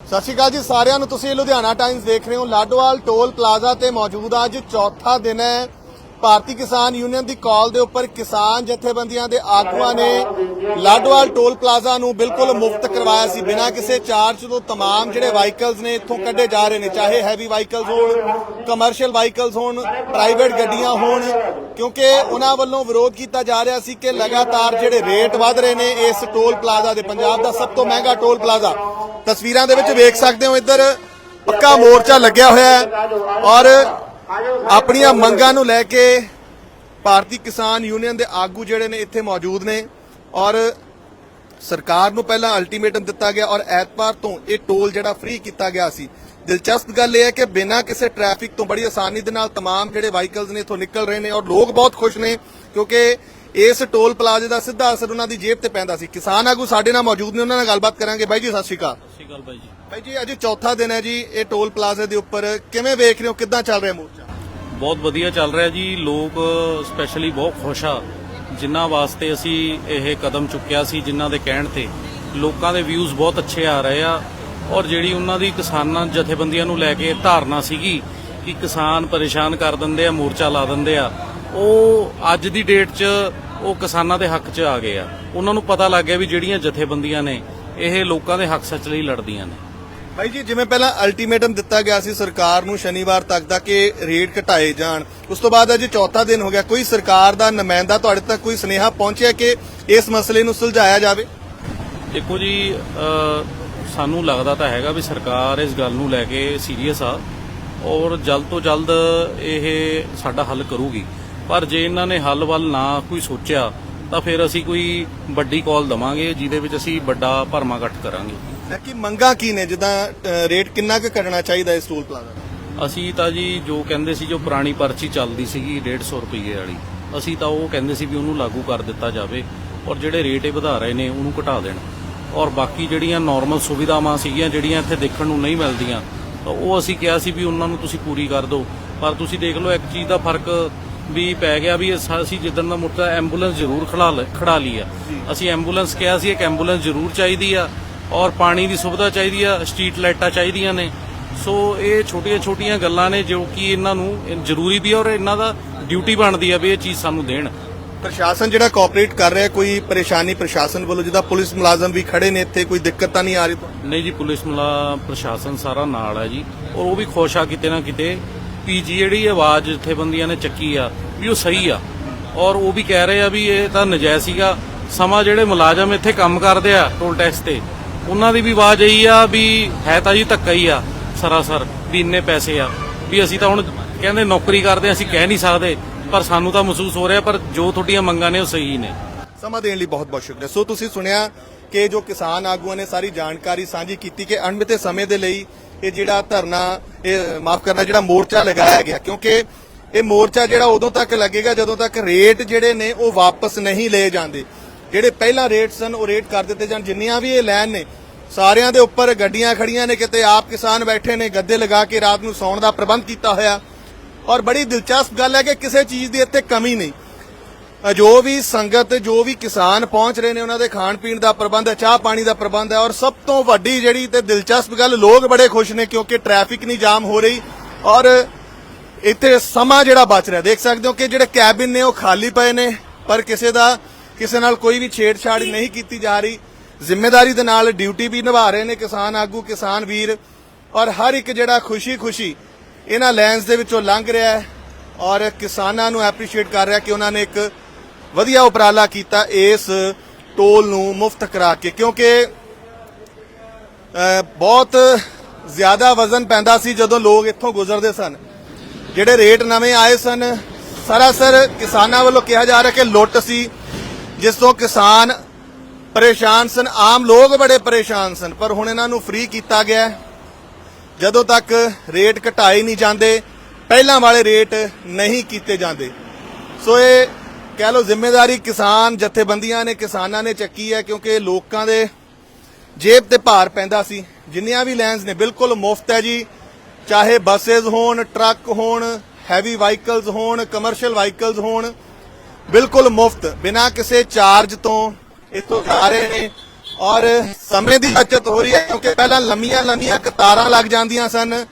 ਸਤਿ ਸ਼੍ਰੀ ਅਕਾਲ ਜੀ ਸਾਰਿਆਂ ਨੂੰ। ਤੁਸੀਂ ਲੁਧਿਆਣਾ ਟਾਈਮਜ਼ ਦੇਖ ਰਹੇ ਹੋ। ਲਾਡੋਵਾਲ ਟੋਲ ਪਲਾਜ਼ਾ ਤੇ ਮੌਜੂਦ ਆ। ਅੱਜ ਚੌਥਾ ਦਿਨ ਹੈ। ਭਾਰਤੀ ਕਿਸਾਨ ਯੂਨੀਅਨ ਦੀ ਕਾਲ ਦੇ ਉੱਪਰ ਕਿਸਾਨ ਜਥੇਬੰਦੀਆਂ ਦੇ ਆਗੂਆਂ ਨੇ ਲਾਡੋਵਾਲ ਟੋਲ ਪਲਾਜ਼ਾ ਨੂੰ ਬਿਲਕੁਲ ਮੁਫਤ ਕਰਵਾਇਆ ਸੀ ਬਿਨਾਂ ਕਿਸੇ ਚਾਰਜ ਤੋਂ तमाम ਜਿਹੜੇ ਵਾਹੀਕਲਸ ਨੇ ਇੱਥੋਂ ਕੱਢੇ ਜਾ ਰਹੇ ਨੇ ਚਾਹੇ ਹੈਵੀ ਵਾਹੀਕਲਸ ਹੋਣ ਕਮਰਸ਼ੀਅਲ ਵਾਹੀਕਲਸ ਹੋਣ ਪ੍ਰਾਈਵੇਟ ਗੱਡੀਆਂ ਹੋਣ ਕਿਉਂਕਿ ਉਹਨਾਂ ਵੱਲੋਂ ਵਿਰੋਧ ਕੀਤਾ ਜਾ ਰਿਹਾ ਸੀ ਕਿ ਲਗਾਤਾਰ ਜਿਹੜੇ ਰੇਟ ਵਧ ਰਹੇ ਨੇ ਇਸ ਟੋਲ ਪਲਾਜ਼ਾ ਦੇ ਪੰਜਾਬ ਦਾ ਸਭ ਤੋਂ ਮਹਿੰਗਾ ਟੋਲ ਪਲਾਜ਼ਾ ਤਸਵੀਰਾਂ ਦੇ ਵਿੱਚ ਵੇਖ ਸਕਦੇ ਹੋ ਇੱਧਰ ਪੱਕਾ ਮੋਰਚਾ ਲੱਗਿਆ ਹੋਇਆ ਹੈ ਔਰ ਆਪਣੀਆਂ ਮੰਗਾਂ ਨੂੰ ਲੈ ਕੇ ਭਾਰਤੀ ਕਿਸਾਨ ਯੂਨੀਅਨ ਦੇ ਆਗੂ ਜਿਹੜੇ ਨੇ ਇੱਥੇ ਮੌਜੂਦ ਨੇ ਔਰ ਸਰਕਾਰ ਨੂੰ ਪਹਿਲਾਂ ਅਲਟੀਮੇਟਮ ਦਿੱਤਾ ਗਿਆ ਔਰ ਐਤਵਾਰ ਤੋਂ ਇਹ ਟੋਲ ਜਿਹੜਾ ਫ੍ਰੀ ਕੀਤਾ ਗਿਆ ਸੀ ਦਿਲਚਸਪ ਗੱਲ ਇਹ ਹੈ ਕਿ ਬਿਨਾਂ ਕਿਸੇ ਟ੍ਰੈਫਿਕ ਤੋਂ ਬੜੀ ਆਸਾਨੀ ਦੇ ਨਾਲ तमाम ਜਿਹੜੇ ਵਾਹੀਕਲਸ ਨੇ ਇੱਥੋਂ ਨਿਕਲ ਰਹੇ ਨੇ ਔਰ ਲੋਕ ਬਹੁਤ ਖੁਸ਼ ਨੇ ਕਿਉਂਕਿ ਇਸ ਟੋਲ ਪਲਾਜ਼ੇ ਦਾ ਸਿੱਧਾ ਅਸਰ ਉਹਨਾਂ ਦੀ ਜੇਬ ਤੇ ਪੈਂਦਾ ਸੀ। ਕਿਸਾਨ ਆਗੂ ਸਾਡੇ ਨਾਲ ਮੌਜੂਦ ਨੇ ਉਹਨਾਂ ਨਾਲ ਗੱਲਬਾਤ ਕਰਾਂਗੇ। ਬਾਈ ਜੀ ਸਤਿ ਸ਼੍ਰੀ ਅਕਾਲ। ਸਤਿ ਸ਼੍ਰੀ ਅਕਾਲ ਬਾਈ ਜੀ। ਬਾਈ ਜੀ ਅੱਜ ਚੌਥਾ ਦਿਨ ਹੈ ਜੀ ਇਹ ਟੋਲ ਪਲਾਜ਼ੇ ਦੇ ਉੱਪਰ ਕਿਵੇਂ ਵੇਖ ਰਹੇ ਹੋ? ਕਿੱਦਾਂ ਚੱਲ ਰਿਹਾ ਮੋਰਚਾ? ਬਹੁਤ ਵਧੀਆ ਚੱਲ ਰਿਹਾ ਜੀ। ਲੋਕ ਸਪੈਸ਼ਲੀ ਬਹੁਤ ਖੁਸ਼ ਆ ਜਿਨ੍ਹਾਂ ਵਾਸਤੇ ਅਸੀਂ ਇਹ ਕਦਮ ਚੁੱਕਿਆ ਸੀ ਜਿਨ੍ਹਾਂ ਦੇ ਕਹਿਣ ਤੇ। ਲੋਕਾਂ ਦੇ ਵਿਊਜ਼ ਬਹੁਤ ਅੱਛੇ ਆ ਰਹੇ ਆ। ਔਰ ਜਿਹੜੀ ਉਹਨਾਂ ਦੀ ਕਿਸਾਨਾਂ ਜਥੇਬੰਦੀਆਂ ਨੂੰ ਲੈ ਕੇ ਧਾਰਨਾ ਸੀਗੀ ਕਿ ਕਿਸਾਨ ਪਰੇਸ਼ਾਨ ਕਰ ਦਿੰਦੇ ਆ ਮੋਰਚਾ ਲਾ ਦਿੰਦੇ ਆ ਉਹ ਅੱਜ ਦੀ ਡੇਟ 'ਚ ਉਹ ਕਿਸਾਨਾਂ ਦੇ ਹੱਕ 'ਚ ਆ ਗਏ ਆ। ਉਹਨਾਂ ਨੂੰ ਪਤਾ ਲੱਗ ਗਿਆ ਵੀ ਜਿਹੜੀਆਂ ਜਥੇਬੰਦੀਆਂ ਨੇ ਇਹ ਲੋਕਾਂ ਦੇ ਹੱਕ ਸੱਚ ਲਈ ਲੜਦੀਆਂ ਨੇ। ਭਾਈ ਜੀ ਜਿਵੇਂ ਪਹਿਲਾਂ ਅਲਟੀਮੇਟਮ ਦਿੱਤਾ ਗਿਆ ਸੀ ਸਰਕਾਰ ਨੂੰ ਸ਼ਨੀਵਾਰ ਤੱਕ ਦਾ ਕਿ ਰੇਟ ਘਟਾਏ ਜਾਣ ਉਸ ਤੋਂ ਬਾਅਦ ਅੱਜ ਚੌਥਾ ਦਿਨ ਹੋ ਗਿਆ। ਕੋਈ ਸਰਕਾਰ ਦਾ ਨੁਮਾਇੰਦਾ ਤੁਹਾਡੇ ਤੱਕ ਕੋਈ ਸੁਨੇਹਾ ਪਹੁੰਚਿਆ ਕਿ ਇਸ ਮਸਲੇ ਨੂੰ ਸੁਲਝਾਇਆ ਜਾਵੇ? ਦੇਖੋ ਜੀ ਸਾਨੂੰ ਲੱਗਦਾ ਤਾਂ ਹੈਗਾ ਵੀ ਸਰਕਾਰ ਇਸ ਗੱਲ ਨੂੰ ਲੈ ਕੇ ਸੀਰੀਅਸ ਆ ਔਰ ਜਲਦ ਤੋਂ ਜਲਦ ਇਹ ਸਾਡਾ ਹੱਲ ਕਰੂਗੀ। ਪਰ ਜੇ ਇਹਨਾਂ ਨੇ ਹੱਲ ਵੱਲ ਨਾ ਕੋਈ ਸੋਚਿਆ ਤਾਂ ਫਿਰ ਅਸੀਂ ਕੋਈ ਵੱਡੀ ਕਾਲ ਦਵਾਂਗੇ ਜਿਹਦੇ ਵਿੱਚ ਅਸੀਂ ਵੱਡਾ ਭਰਮਾ ਇਕੱਠ ਕਰਾਂਗੇ। ਕਿ ਮੰਗਾਂ ਕੀ ਨੇ? ਜਿੱਦਾਂ ਰੇਟ ਕਿੰਨਾ ਕੁ ਘਟਣਾ ਚਾਹੀਦਾ ਇਸ ਟੋਲ ਪਲਾਜ਼ਾ ਅਸੀਂ ਤਾਂ ਜੀ ਜੋ ਕਹਿੰਦੇ ਸੀ ਜੋ ਪੁਰਾਣੀ ਪਰਚੀ ਚੱਲਦੀ ਸੀਗੀ 150 ਰੁਪਏ ਵਾਲੀ ਅਸੀਂ ਤਾਂ ਉਹ ਕਹਿੰਦੇ ਸੀ ਵੀ ਉਹਨੂੰ ਲਾਗੂ ਕਰ ਦਿੱਤਾ ਜਾਵੇ ਔਰ ਜਿਹੜੇ ਰੇਟ ਇਹ ਵਧਾ ਰਹੇ ਨੇ ਉਹਨੂੰ ਘਟਾ ਦੇਣ। ਔਰ ਬਾਕੀ ਜਿਹੜੀਆਂ ਨਾਰਮਲ ਸੁਵਿਧਾਵਾਂ ਸੀਗੀਆਂ ਜਿਹੜੀਆਂ ਇੱਥੇ ਦੇਖਣ ਨੂੰ ਨਹੀਂ ਮਿਲਦੀਆਂ ਤਾਂ ਉਹ ਅਸੀਂ ਕਿਹਾ ਸੀ ਵੀ ਉਹਨਾਂ ਨੂੰ ਤੁਸੀਂ ਪੂਰੀ ਕਰ ਦਿਓ। ਪਰ ਤੁਸੀਂ ਦੇਖ ਲਓ ਇੱਕ ਚੀਜ਼ ਦਾ ਫ਼ਰਕ ਵੀ ਪੈ ਗਿਆ ਵੀ ਅਸੀਂ ਜਿੱਦਣ ਦਾ ਮੁੱਦਾ ਐਂਬੂਲੈਂਸ ਜ਼ਰੂਰ ਖੜਾ ਲ- ਖੜਾ ਲਈ ਆ। ਅਸੀਂ ਐਂਬੂਲੈਂਸ ਕਿਹਾ ਸੀ ਇੱਕ ਐਂਬੂਲੈਂਸ ਜ਼ਰੂਰ ਚਾਹੀਦੀ ਆ ਔਰ ਪਾਣੀ ਦੀ ਸੁਵਿਧਾ ਚਾਹੀਦੀ ਆ ਸਟਰੀਟ ਲਾਈਟਾਂ ਚਾਹੀਦੀਆਂ ਨੇ। ਸੋ ਇਹ ਛੋਟੀਆਂ-ਛੋਟੀਆਂ ਗੱਲਾਂ ਨੇ ਜੋ ਕਿ ਇਹਨਾਂ ਨੂੰ ਇਹ ਜ਼ਰੂਰੀ ਵੀ ਆ ਔਰ ਇਹਨਾਂ ਦਾ ਡਿਊਟੀ ਬਣਦੀ ਆ ਵੀ ਇਹ ਚੀਜ਼ ਸਾਨੂੰ ਦੇਣ। ਪ੍ਰਸ਼ਾਸਨ ਜਿਹੜਾ ਕੋਆਪਰੇਟ ਕਰ ਰਿਹਾ ਕੋਈ ਪਰੇਸ਼ਾਨੀ ਪ੍ਰਸ਼ਾਸਨ ਵੱਲੋਂ ਜਿੱਦਾਂ ਪੁਲਿਸ ਮੁਲਾਜ਼ਮ ਵੀ ਖੜੇ ਨੇ ਇੱਥੇ ਕੋਈ ਦਿੱਕਤ ਤਾਂ ਨਹੀਂ ਆ ਰਹੀ? ਤੁਹਾਨੂੰ? ਨਹੀਂ ਜੀ ਪੁਲਿਸ ਮਲਾ ਪ੍ਰਸ਼ਾਸਨ ਸਾਰਾ ਨਾਲ ਹੈ ਜੀ। ਔਰ ਉਹ ਵੀ ਖੁਸ਼ ਆ ਕਿਤੇ ਨਾ ਕਿਤੇ ਵੀ ਜਿਹੜੀ ਆਵਾਜ਼ ਜਥੇਬੰਦੀਆਂ ਨੇ ਚੱਕੀ ਆ, ਵੀ ਉਹ ਸਹੀ ਆ। ਔਰ ਉਹ ਵੀ ਕਹਿ ਰਹੇ ਆ ਵੀ ਇਹ ਤਾਂ ਨਜਾਇਜ਼ ਸੀਗਾ। ਸਮਾਂ ਜਿਹੜੇ ਮੁਲਾਜ਼ਮ ਇੱਥੇ ਕੰਮ ਕਰਦੇ ਆ ਟੋਲ ਟੈਕਸ ਤੇ, ਉਹਨਾਂ ਦੀ ਵੀ ਆਵਾਜ਼ ਇਹੀ ਆ ਵੀ ਹੈ ਤਾਂ ਜੀ ਧੱਕਾ ਹੀ ਆ, ਸਰਾਸਰ, ਵੀ ਇੰਨੇ ਪੈਸੇ ਆ। ਵੀ ਅਸੀਂ ਤਾਂ ਹੁਣ ਕਹਿੰਦੇ ਨੌਕਰੀ ਕਰਦੇ ਅਸੀਂ ਕਹਿ ਨਹੀਂ ਸਕਦੇ, ਪਰ ਸਾਨੂੰ ਤਾਂ ਮਹਿਸੂਸ ਹੋ ਰਿਹਾ ਪਰ ਜੋ ਤੁਹਾਡੀਆਂ ਮੰਗਾਂ ਨੇ ਉਹ ਸਹੀ ਨੇ। ਸਮਾਂ ਦੇਣ ਲਈ ਬਹੁਤ ਬਹੁਤ ਸ਼ੁਕਰੀਆ। ਸੋ ਤੁਸੀਂ ਸੁਣਿਆ ਕਿ ਜੋ ਕਿਸਾਨ ਆਗੂਆਂ ਨੇ ਸਾਰੀ ਜਾਣਕਾਰੀ ਸਾਂਝੀ ਕੀਤੀ ਕਿ ਅਣਮਿੱਥੇ ਸਮੇਂ ਦੇ ਲਈ ਇਹ ਜਿਹੜਾ ਧਰਨਾ, ਇਹ ਮਾਫ ਕਰਨਾ, ਜਿਹੜਾ ਮੋਰਚਾ ਲਗਾਇਆ ਗਿਆ, ਕਿਉਂਕਿ ਇਹ ਮੋਰਚਾ ਜਿਹੜਾ ਉਦੋਂ ਤੱਕ ਲੱਗੇਗਾ ਜਦੋਂ ਤੱਕ ਰੇਟ ਜਿਹੜੇ ਨੇ ਉਹ ਵਾਪਸ ਨਹੀਂ ਲਏ ਜਾਂਦੇ। ਜਿਹੜੇ ਪਹਿਲਾਂ ਰੇਟ ਸਨ, ਉਹ ਰੇਟ ਕਰ ਦਿੱਤੇ ਜਾਣ। ਜਿੰਨੀਆਂ ਵੀ ਇਹ ਲੈਣ ਨੇ, ਸਾਰਿਆਂ ਦੇ ਉੱਪਰ ਗੱਡੀਆਂ ਖੜੀਆਂ ਨੇ, ਕਿਤੇ ਆਪ ਕਿਸਾਨ ਬੈਠੇ ਨੇ, ਗੱਦੇ ਲਗਾ ਕੇ ਰਾਤ ਨੂੰ ਸੌਣ ਦਾ ਪ੍ਰਬੰਧ ਕੀਤਾ ਹੋਇਆ। ਔਰ ਬੜੀ ਦਿਲਚਸਪ ਗੱਲ ਹੈ ਕਿ ਕਿਸੇ ਚੀਜ਼ ਦੀ ਇੱਥੇ ਕਮੀ ਨਹੀਂ। ਜੋ ਵੀ ਸੰਗਤ, ਜੋ ਵੀ ਕਿਸਾਨ ਪਹੁੰਚ ਰਹੇ ਨੇ, ਉਹਨਾਂ ਦੇ ਖਾਣ ਪੀਣ ਦਾ ਪ੍ਰਬੰਧ ਹੈ, ਚਾਹ ਪਾਣੀ ਦਾ ਪ੍ਰਬੰਧ ਹੈ, ਔਰ ਸਭ ਤੋਂ ਵੱਡੀ ਜਿਹੜੀ ਤੇ ਦਿਲਚਸਪ ਗੱਲ, ਲੋਕ ਬੜੇ ਖੁਸ਼ ਨੇ ਕਿਉਂਕਿ ਟ੍ਰੈਫਿਕ ਨਹੀਂ ਜਾਮ ਹੋ ਰਹੀ, ਔਰ ਇੱਥੇ ਸਮਾਂ ਜਿਹੜਾ ਬਚ ਰਿਹਾ। ਦੇਖ ਸਕਦੇ ਹੋ ਕਿ ਜਿਹੜੇ ਕੈਬਿਨ ਨੇ, ਉਹ ਖਾਲੀ ਪਏ ਨੇ, ਪਰ ਕਿਸੇ ਦਾ, ਕਿਸੇ ਨਾਲ ਕੋਈ ਵੀ ਛੇੜਛਾੜ ਨਹੀਂ ਕੀਤੀ ਜਾ ਰਹੀ। ਜ਼ਿੰਮੇਵਾਰੀ ਦੇ ਨਾਲ ਡਿਊਟੀ ਵੀ ਨਿਭਾ ਰਹੇ ਨੇ ਕਿਸਾਨ ਆਗੂ, ਕਿਸਾਨ ਵੀਰ, ਔਰ ਹਰ ਇੱਕ ਜਿਹੜਾ ਖੁਸ਼ੀ-ਖੁਸ਼ੀ ਇਹਨਾਂ ਲੈਂਸ ਦੇ ਵਿੱਚੋਂ ਲੰਘ ਰਿਹਾ ਹੈ, ਔਰ ਕਿਸਾਨਾਂ ਨੂੰ ਐਪਰੀਸ਼ੀਏਟ ਕਰ ਰਿਹਾ ਕਿ ਉਹਨਾਂ ਨੇ ਇੱਕ ਵਧੀਆ ਉਪਰਾਲਾ ਕੀਤਾ ਇਸ ਟੋਲ ਨੂੰ ਮੁਫਤ ਕਰਾ ਕੇ, ਕਿਉਂਕਿ ਬਹੁਤ ਜ਼ਿਆਦਾ ਵਜ਼ਨ ਪੈਂਦਾ ਸੀ ਜਦੋਂ ਲੋਕ ਇੱਥੋਂ ਗੁਜ਼ਰਦੇ ਸਨ। ਜਿਹੜੇ ਰੇਟ ਨਵੇਂ ਆਏ ਸਨ, ਸਰਾਸਰ ਕਿਸਾਨਾਂ ਵੱਲੋਂ ਕਿਹਾ ਜਾ ਰਿਹਾ ਕਿ ਲੁੱਟ ਸੀ, ਜਿਸ ਤੋਂ ਕਿਸਾਨ ਪਰੇਸ਼ਾਨ ਸਨ, ਆਮ ਲੋਕ ਬੜੇ ਪਰੇਸ਼ਾਨ ਸਨ, ਪਰ ਹੁਣ ਇਹਨਾਂ ਨੂੰ ਫ੍ਰੀ ਕੀਤਾ ਗਿਆ ਜਦੋਂ ਤੱਕ ਰੇਟ ਘਟਾਏ ਨਹੀਂ ਜਾਂਦੇ, ਪਹਿਲਾਂ ਵਾਲੇ ਰੇਟ ਨਹੀਂ ਕੀਤੇ ਜਾਂਦੇ। ਸੋ ਇਹ ਕਹਿ ਲਓ ਜ਼ਿੰਮੇਵਾਰੀ ਕਿਸਾਨ ਜਥੇਬੰਦੀਆਂ ਨੇ, ਕਿਸਾਨਾਂ ਨੇ ਚੱਕੀ ਹੈ ਕਿਉਂਕਿ ਲੋਕਾਂ ਦੇ ਜੇਬ ਤੇ ਭਾਰ ਪੈਂਦਾ ਸੀ। ਜਿੰਨੀਆਂ ਵੀ ਲਾਈਨਸ ਨੇ, ਬਿਲਕੁਲ ਮੁਫਤ ਹੈ ਜੀ। ਚਾਹੇ ਬੱਸੇਸ ਹੋਣ, ਟਰੱਕ ਹੋਣ, ਹੈਵੀ ਵਾਹੀਕਲਸ ਹੋਣ ਕਮਰਸ਼ੀਅਲ ਵਾਹੀਕਲਸ ਹੋਣ, ਬਿਲਕੁਲ ਮੁਫਤ। ਬਿਨਾਂ ਕਿਸੇ ਚਾਰਜ ਤੋਂ ਇੱਥੋਂ ਜਾ ਰਹੇ ਨੇ ਔਰ ਸਮੇਂ ਦੀ ਬਚਤ ਹੋ ਰਹੀ ਹੈ ਕਿਉਂਕਿ ਪਹਿਲਾਂ ਲੰਮੀਆਂ ਲੰਮੀਆਂ ਕਤਾਰਾਂ ਲੱਗ ਜਾਂਦੀਆਂ ਸਨ।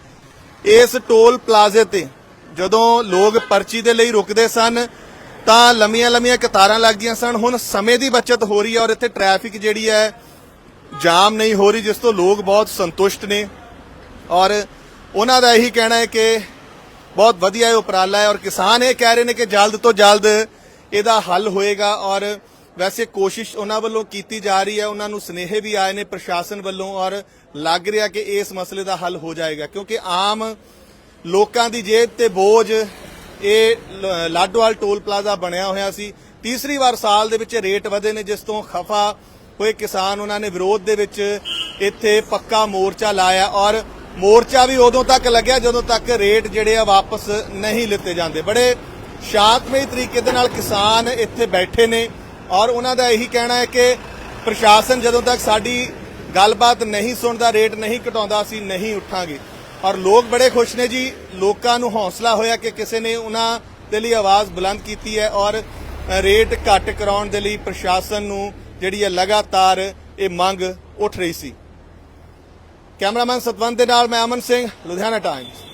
ਇਸ ਟੋਲ ਪਲਾਜ਼ੇ ਤੇ ਜਦੋਂ ਲੋਕ ਪਰਚੀ ਦੇ ਲਈ ਰੁਕਦੇ ਸਨ ਤਾਂ ਲੰਮੀਆਂ ਲੰਮੀਆਂ ਕਤਾਰਾਂ ਲੱਗਦੀਆਂ ਸਨ। ਹੁਣ ਸਮੇਂ ਦੀ ਬਚਤ ਹੋ ਰਹੀ ਹੈ ਔਰ ਇੱਥੇ ਟ੍ਰੈਫਿਕ ਜਿਹੜੀ ਹੈ, ਜਾਮ ਨਹੀਂ ਹੋ ਰਹੀ, ਜਿਸ ਤੋਂ ਲੋਕ ਬਹੁਤ ਸੰਤੁਸ਼ਟ ਨੇ। ਔਰ ਉਹਨਾਂ ਦਾ ਇਹੀ ਕਹਿਣਾ ਹੈ ਕਿ ਬਹੁਤ ਵਧੀਆ ਇਹ ਉਪਰਾਲਾ ਹੈ ਔਰ ਕਿਸਾਨ ਇਹ ਕਹਿ ਰਹੇ ਨੇ ਕਿ ਜਲਦ ਤੋਂ ਜਲਦ ਇਹਦਾ ਹੱਲ ਹੋਏਗਾ। ਔਰ ਵੈਸੇ ਕੋਸ਼ਿਸ਼ ਉਹਨਾਂ ਵੱਲੋਂ ਕੀਤੀ ਜਾ ਰਹੀ ਹੈ, ਉਹਨਾਂ ਨੂੰ ਸਨੇਹੇ ਵੀ ਆਏ ਨੇ ਪ੍ਰਸ਼ਾਸਨ ਵੱਲੋਂ ਔਰ ਲੱਗ ਰਿਹਾ ਕਿ ਇਸ ਮਸਲੇ ਦਾ ਹੱਲ ਹੋ ਜਾਏਗਾ। ਕਿਉਂਕਿ ਆਮ ਲੋਕਾਂ ਦੀ ਜੇਬ ਤੇ ਬੋਝ ਇਹ ਲ- ਲਾਡੋਵਾਲ ਟੋਲ ਪਲਾਜ਼ਾ ਬਣਿਆ ਹੋਇਆ ਸੀ। ਤੀਸਰੀ ਵਾਰ ਸਾਲ ਦੇ ਵਿੱਚ ਰੇਟ ਵਧੇ ਨੇ, ਜਿਸ ਤੋਂ ਖਫਾ ਹੋਏ ਕਿਸਾਨ ਉਹਨਾਂ ਨੇ ਵਿਰੋਧ ਦੇ ਵਿੱਚ ਇੱਥੇ ਪੱਕਾ ਮੋਰਚਾ ਲਾਇਆ ਔਰ ਮੋਰਚਾ ਵੀ ਉਦੋਂ ਤੱਕ ਲੱਗਿਆ ਜਦੋਂ ਤੱਕ ਰੇਟ ਜਿਹੜੇ ਆ ਵਾਪਸ ਨਹੀਂ ਲਿੱਤੇ ਜਾਂਦੇ। ਬੜੇ ਸ਼ਾਂਤਮਈ ਤਰੀਕੇ ਦੇ ਨਾਲ ਕਿਸਾਨ ਇੱਥੇ ਬੈਠੇ ਨੇ ਔਰ ਉਹਨਾਂ ਦਾ ਇਹੀ ਕਹਿਣਾ ਹੈ ਕਿ ਪ੍ਰਸ਼ਾਸਨ ਜਦੋਂ ਤੱਕ ਸਾਡੀ ਗੱਲਬਾਤ ਨਹੀਂ ਸੁਣਦਾ, ਰੇਟ ਨਹੀਂ ਘਟਾਉਂਦਾ, ਅਸੀਂ ਨਹੀਂ ਉੱਠਾਂਗੇ। ਔਰ ਲੋਕ ਬੜੇ ਖੁਸ਼ ਨੇ ਜੀ। ਲੋਕਾਂ ਨੂੰ ਹੌਸਲਾ ਹੋਇਆ ਕਿ ਕਿਸੇ ਨੇ ਉਹਨਾਂ ਦੇ ਲਈ ਆਵਾਜ਼ ਬੁਲੰਦ ਕੀਤੀ ਹੈ ਔਰ ਰੇਟ ਘੱਟ ਕਰਾਉਣ ਦੇ ਲਈ ਪ੍ਰਸ਼ਾਸਨ ਨੂੰ ਜਿਹੜੀ ਹੈ ਲਗਾਤਾਰ ਇਹ ਮੰਗ ਉੱਠ ਰਹੀ ਸੀ। ਕੈਮਰਾਮੈਨ ਸਤਵੰਤ ਦੇ ਨਾਲ ਮੈਂ ਅਮਨ ਸਿੰਘ, ਲੁਧਿਆਣਾ ਟਾਈਮਸ